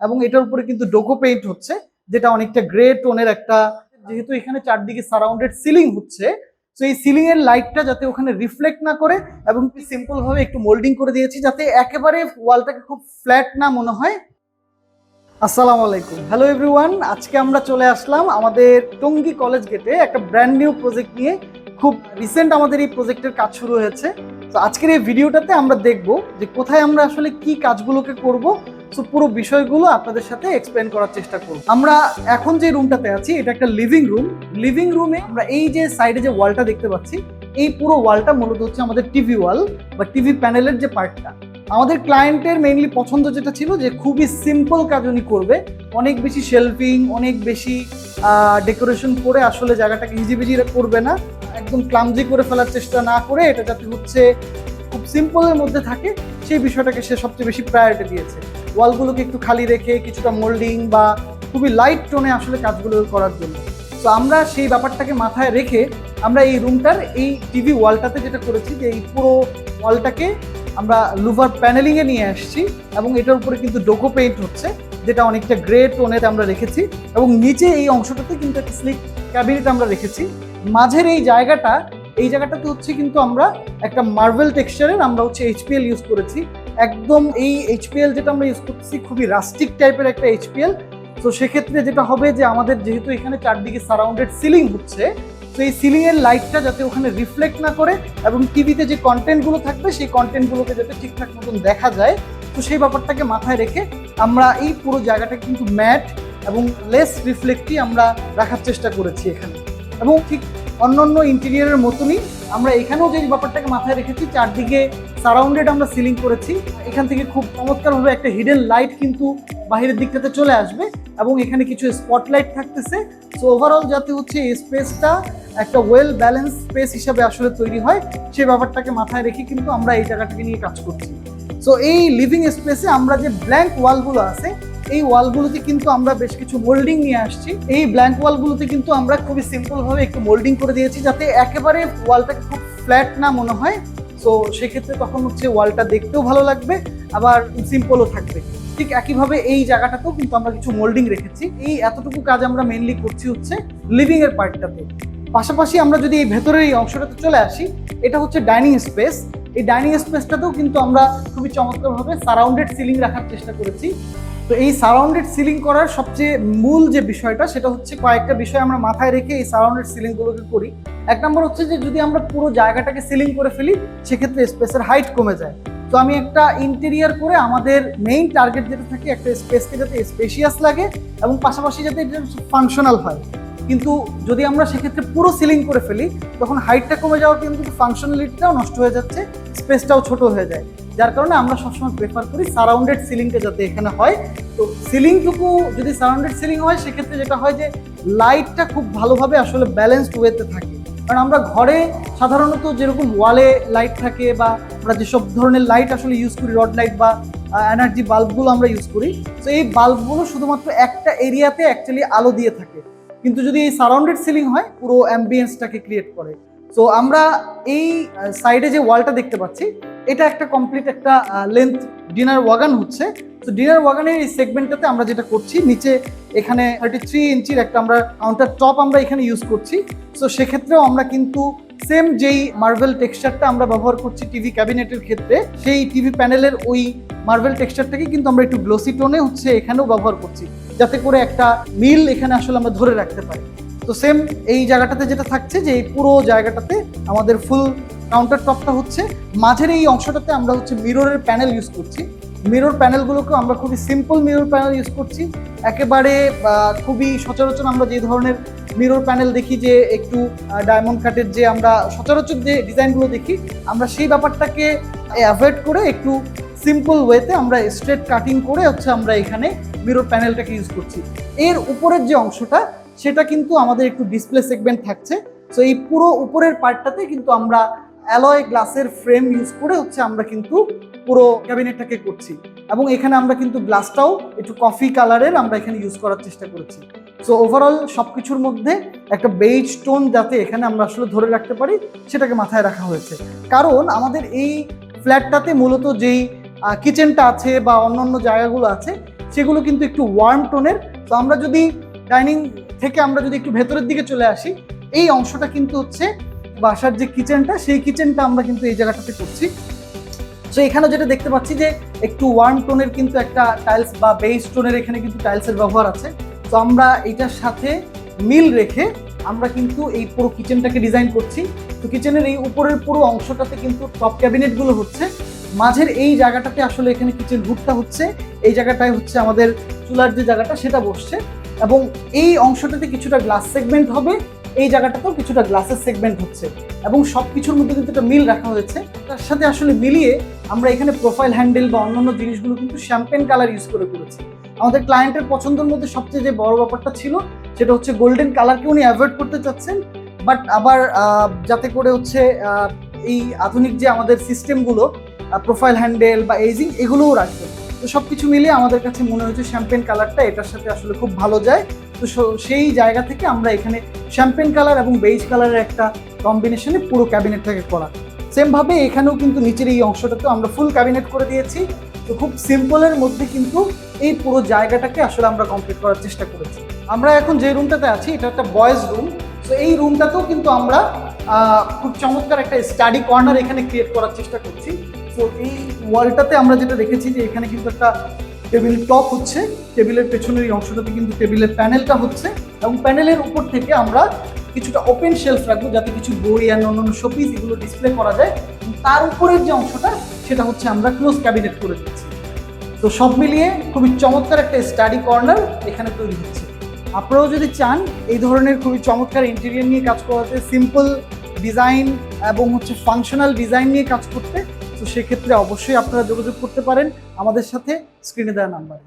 এবং এটার উপরে কিন্তু ডোকো পেইন্ট হচ্ছে, যেটা অনেকটা গ্রে টোনের একটা, যেহেতু এখানে চারদিকে সারাউন্ডেড সিলিং হচ্ছে, তো এই সিলিং এর লাইটটা যাতে ওখানে রিফ্লেক্ট না করে এবং সিম্পল ভাবে একটু মোল্ডিং করে দিয়েছি, যাতে একেবারে ওয়ালটাকে খুব ফ্ল্যাট না মনে হয়। আসসালামু আলাইকুম। হ্যালো এভরিওয়ান আজকে আমরা চলে আসলাম আমাদের টঙ্গী কলেজ গেটে একটা ব্র্যান্ড নিউ প্রজেক্ট নিয়ে। খুব রিসেন্ট আমাদের এই প্রজেক্টের কাজ শুরু হয়েছে। তো আজকের এই ভিডিওটাতে আমরা দেখব যে কোথায় আমরা আসলে কি কাজগুলোকে করব তো পুরো বিষয়গুলো আপনাদের সাথে এক্সপ্লেন করার চেষ্টা করব। আমরা এখন যে রুমটাতে আছি, এটা একটা লিভিং রুম লিভিং রুমে আমরা এই যে সাইডে যে ওয়ালটা দেখতে পাচ্ছি, এই পুরো ওয়ালটা মূলত হচ্ছে আমাদের টিভি ওয়াল বা টিভি প্যানেলের যে পার্টটা আমাদের ক্লায়েন্টের মেইনলি পছন্দ যেটা ছিল যে খুবই সিম্পল কাজ উনি করবে। অনেক বেশি শেলফিং অনেক বেশি ডেকোরেশন করে আসলে জায়গাটাকে হিজিবিজি করবে না। একদম ক্লামজি করে ফেলার চেষ্টা না করে এটা যাতে হচ্ছে খুব সিম্পলের মধ্যে থাকে, সেই বিষয়টাকে সে সবচেয়ে বেশি প্রায়োরিটি দিয়েছে। ওয়ালগুলোকে একটু খালি রেখে কিছুটা মোল্ডিং বা খুবই লাইট টোনে আসলে কাজগুলো করার জন্য। তো আমরা সেই ব্যাপারটাকে মাথায় রেখে আমরা এই রুমটার এই টিভি ওয়ালটাতে যেটা করেছি যে এই পুরো ওয়ালটাকে আমরা লুভার প্যানেলিংয়ে নিয়ে আসছি এবং এটার উপরে কিন্তু ডোকো পেইন্ট হচ্ছে, যেটা অনেকটা গ্রে টোনের আমরা রেখেছি এবং নিচে এই অংশটাতে কিন্তু একটা স্লিক ক্যাবিনেট আমরা রেখেছি। মাঝের এই জায়গাটা এই জায়গাটাতে হচ্ছে কিন্তু আমরা একটা মার্বেল টেক্সচারের আমরা হচ্ছে এইচপিএল ইউজ করেছি। একদম এই এইচপিএল যেটা আমরা ইউজ করতেছি খুবই রাস্টিক টাইপের একটা এইচপিএল তো সেক্ষেত্রে যেটা হবে যে আমাদের যেহেতু এখানে চারদিকে সারাউন্ডেড সিলিং হচ্ছে, তো এই সিলিং এর লাইটটা যাতে ওখানে রিফ্লেক্ট না করে এবং টিভিতে যে কন্টেন্টগুলো থাকবে সেই কন্টেন্টগুলোকে যাতে ঠিকঠাক মতন দেখা যায়, তো সেই ব্যাপারটাকে মাথায় রেখে আমরা এই পুরো জায়গাটা কিন্তু ম্যাট এবং লেস রিফ্লেক্টই আমরা রাখার চেষ্টা করেছি এখানে। এবং ঠিক অন্যান্য ইন্টেরিয়ারের মতনই আমরা এখানেও যে ব্যাপারটাকে মাথায় রেখেছি, চারদিকে সারাউন্ডেড আমরা সিলিং করেছি। এখান থেকে খুব চমৎকারভাবে একটা হিডেন লাইট কিন্তু বাহিরের দিকটাতে চলে আসবে এবং এখানে কিছু স্পটলাইট থাকতেছে। সো ওভারঅল যাতে হচ্ছে এই স্পেসটা একটা ওয়েল ব্যালেন্স স্পেস হিসাবে আসলে তৈরি হয় সেই ব্যাপারটাকে মাথায় রেখে কিন্তু আমরা এই জায়গাটাকে নিয়ে কাজ করছি। সো এই লিভিং স্পেসে আমরা যে ব্ল্যাঙ্ক ওয়ালগুলো আছে এই ওয়ালগুলোতে কিন্তু আমরা বেশ কিছু মোল্ডিং নিয়ে আসছি। এই ব্ল্যাঙ্ক ওয়ালগুলোতে কিন্তু আমরা খুবই সিম্পল ভাবে একটু মোল্ডিং করে দিয়েছি যাতে একেবারে ওয়ালটাকে খুব ফ্ল্যাট না মনে হয়। সো সেক্ষেত্রে তখন হচ্ছে ওয়ালটা দেখতেও ভালো লাগবে, আবার সিম্পলও থাকবে। ঠিক একইভাবে এই জায়গাটাতেও কিন্তু আমরা কিছু মোল্ডিং রেখেছি। এই এতটুকু কাজ আমরা মেনলি করছি হচ্ছে লিভিং এর পার্টটাতে পাশাপাশি আমরা যদি এই ভেতরের এই অংশটাতে চলে আসি, এটা হচ্ছে ডাইনিং স্পেস এই ডাইনিং স্পেসটাতেও কিন্তু আমরা খুবই চমৎকারভাবে সারাউন্ডেড সিলিং রাখার চেষ্টা করেছি। তো এই সারাউন্ডেড সিলিং করার সবচেয়ে মূল যে বিষয়টা, সেটা হচ্ছে কয়েকটা বিষয় আমরা মাথায় রেখে এই সারাউন্ডেড সিলিংগুলোকে করি। এক নম্বর হচ্ছে যে যদি আমরা পুরো জায়গাটাকে সিলিং করে ফেলি, সেক্ষেত্রে স্পেসের হাইট কমে যায়। তো আমি একটা ইন্টেরিয়ার করে আমাদের মেইন টার্গেট যেটা থাকে, একটা স্পেসকে যাতে স্পেশিয়াস লাগে এবং পাশাপাশি যাতে ফাংশনাল হয়। কিন্তু যদি আমরা সেক্ষেত্রে পুরো সিলিং করে ফেলি, তখন হাইটটা কমে যাওয়ার কিন্তু ফাংশনালিটিটাও নষ্ট হয়ে যাচ্ছে স্পেসটাও ছোট হয়ে যায়। যার কারণে আমরা সবসময় প্রেফার করি সারাউন্ডেড সিলিংটা যাতে এখানে হয়। তো সিলিংটুকু যদি সারাউন্ডেড সিলিং হয়, সেক্ষেত্রে যেটা হয় যে লাইটটা খুব ভালোভাবে আসলে ব্যালেন্সড ওয়েতে থাকে। কারণ আমরা ঘরে সাধারণত যেরকম ওয়ালে লাইট থাকে বা আমরা যেসব ধরনের লাইট আসলে ইউজ করি রড লাইট বা এনার্জি বাল্বগুলো আমরা ইউজ করি, তো এই বাল্বগুলো শুধুমাত্র একটা এরিয়াতে অ্যাকচুয়ালি আলো দিয়ে থাকে। কিন্তু যদি এই সারাউন্ডেড সিলিং হয়, পুরো অ্যাম্বিয়েন্সটাকে ক্রিয়েট করে। তো আমরা এই সাইডে যে ওয়ালটা দেখতে পাচ্ছি, এটা একটা কমপ্লিট একটা লেন্থ ডিনার ওয়াগান হচ্ছে। তো ডিনার ওয়াগানের এই সেগমেন্টটাতে আমরা যেটা করছি, নিচে এখানে থার্টি থ্রি ইঞ্চির একটা আমরা কাউন্টার টপ আমরা এখানে ইউজ করছি। সো সেক্ষেত্রেও আমরা কিন্তু সেম যেই মার্বেল টেক্সচারটা আমরা ব্যবহার করছি টিভি ক্যাবিনেটের ক্ষেত্রে, সেই টিভি প্যানেলের ওই মার্বেল টেক্সচারটাকে কিন্তু আমরা একটু গ্লোসি টোনে হচ্ছে এখানেও ব্যবহার করছি। যাতে করে একটা মিল এখানে আসলে আমরা ধরে রাখতে পারি। তো সেম এই জায়গাটাতে যেটা থাকছে যে এই পুরো জায়গাটাতে আমাদের ফুল কাউন্টার টপটা হচ্ছে। মাঝের এই অংশটাতে আমরা হচ্ছে মিররের প্যানেল ইউজ করছি। মিরর প্যানেলগুলোকে আমরা খুবই সিম্পল মিরর প্যানেল ইউজ করছি। একেবারে খুবই সচরাচর আমরা যে ধরনের মিরর প্যানেল দেখি যে একটু ডায়মন্ড কাটের যে আমরা সচরাচর যে ডিজাইনগুলো দেখি, আমরা সেই ব্যাপারটাকে অ্যাভয়েড করে একটু সিম্পল ওয়েতে আমরা স্ট্রেট কাটিং করে হচ্ছে আমরা এখানে মিরর প্যানেলটাকে ইউজ করছি। এর উপরের যে অংশটা সেটা কিন্তু আমাদের একটু ডিসপ্লে সেগমেন্ট থাকছে। সো এই পুরো উপরের পার্টটাতে কিন্তু আমরা অ্যালয় গ্লাসের ফ্রেম ইউজ করে হচ্ছে আমরা কিন্তু পুরো ক্যাবিনেটটাকে করছি। এবং এখানে আমরা কিন্তু গ্লাসটাও একটু কফি কালারের আমরা এখানে ইউজ করার চেষ্টা করেছি। সো ওভারঅল সব কিছুর মধ্যে একটা বেইজ টোন যাতে এখানে আমরা আসলে ধরে রাখতে পারি, সেটাকে মাথায় রাখা হয়েছে। কারণ আমাদের এই ফ্ল্যাটটাতে মূলত যেই কিচেনটা আছে বা অন্যান্য জায়গাগুলো আছে, সেগুলো কিন্তু একটু ওয়ার্ম টোনের তো আমরা যদি ডাইনিং থেকে আমরা যদি একটু ভেতরের দিকে চলে আসি, এই অংশটা কিন্তু হচ্ছে বাসার যে কিচেনটা, সেই কিচেনটা আমরা কিন্তু এই জায়গাটাতে করছি। তো এখানে যেটা দেখতে পাচ্ছি যে একটু ওয়ার্ম টোনের কিন্তু একটা টাইলস বা বেস টোনের এখানে কিন্তু টাইলসের ব্যবহার আছে। তো আমরা এটার সাথে মিল রেখে আমরা কিন্তু এই পুরো কিচেনটাকে ডিজাইন করছি। তো কিচেনের এই উপরের পুরো অংশটাতে কিন্তু টপ ক্যাবিনেটগুলো হচ্ছে। মাঝের এই জায়গাটাতে আসলে এখানে কিচেন রুটটা হচ্ছে। এই জায়গাটায় হচ্ছে আমাদের চুলার যে জায়গাটা, সেটা বসছে। এবং এই অংশটাতে কিছুটা গ্লাস সেগমেন্ট হবে, এই জায়গাটাতেও কিছুটা গ্লাসের সেগমেন্ট হচ্ছে। এবং সব কিছুর মধ্যে কিন্তু একটা মিল রাখা হয়েছে। তার সাথে আসলে মিলিয়ে আমরা এখানে প্রোফাইল হ্যান্ডেল বা অন্যান্য জিনিসগুলো কিন্তু শ্যাম্পেন কালার ইউজ করে করেছি। আমাদের ক্লায়েন্টের পছন্দের মধ্যে সবচেয়ে যে বড় ব্যাপারটা ছিল, সেটা হচ্ছে গোল্ডেন কালারকে উনি অ্যাভয়েড করতে চাচ্ছেন। বাট আবার যাতে করে হচ্ছে এই আধুনিক যে আমাদের সিস্টেমগুলো প্রোফাইল হ্যান্ডেল বা এজিং এগুলোও রাখবে তো সব কিছু মিলিয়ে আমাদের কাছে মনে হয়েছে শ্যাম্পেন কালারটা এটার সাথে আসলে খুব ভালো যায়। তো সেই জায়গা থেকে আমরা এখানে শ্যাম্পেন কালার এবং বেইজ কালারের একটা কম্বিনেশনে পুরো ক্যাবিনেটটাকে করা। সেমভাবে এখানেও কিন্তু নিচের এই অংশটাতে আমরা ফুল ক্যাবিনেট করে দিয়েছি। তো খুব সিম্পলের মধ্যে কিন্তু এই পুরো জায়গাটাকে আসলে আমরা কমপ্লিট করার চেষ্টা করেছি। আমরা এখন যে রুমটাতে আছি, এটা একটা বয়েজ রুম তো এই রুমটাতেও কিন্তু আমরা খুব চমৎকার একটা স্টাডি কর্নার এখানে ক্রিয়েট করার চেষ্টা করছি। তো এই ওয়ালটাতে আমরা যেটা দেখেছি যে এখানে কিন্তু একটা টেবিল টপ হচ্ছে, টেবিলের পেছনের এই অংশটাতে কিন্তু টেবিলের প্যানেলটা হচ্ছে এবং প্যানেলের উপর থেকে আমরা কিছুটা ওপেন শেলফ রাখব যাতে কিছু বই আর অন্যান্য শোপিস এগুলো ডিসপ্লে করা যায়। তার উপরের যে অংশটা, সেটা হচ্ছে আমরা ক্লোজ ক্যাবিনেট করে দিচ্ছি। তো সব মিলিয়ে খুবই চমৎকার একটা স্টাডি কর্নার এখানে তৈরি হচ্ছে। আপনারাও যদি চান এই ধরনের খুবই চমৎকার ইন্টেরিয়ার নিয়ে কাজ করাতে সিম্পল ডিজাইন এবং হচ্ছে ফাংশনাল ডিজাইন নিয়ে কাজ করতে তো সেক্ষেত্রে অবশ্যই আপনারা যোগাযোগ করতে পারেন আমাদের সাথে স্ক্রিনে দেওয়া নাম্বারে।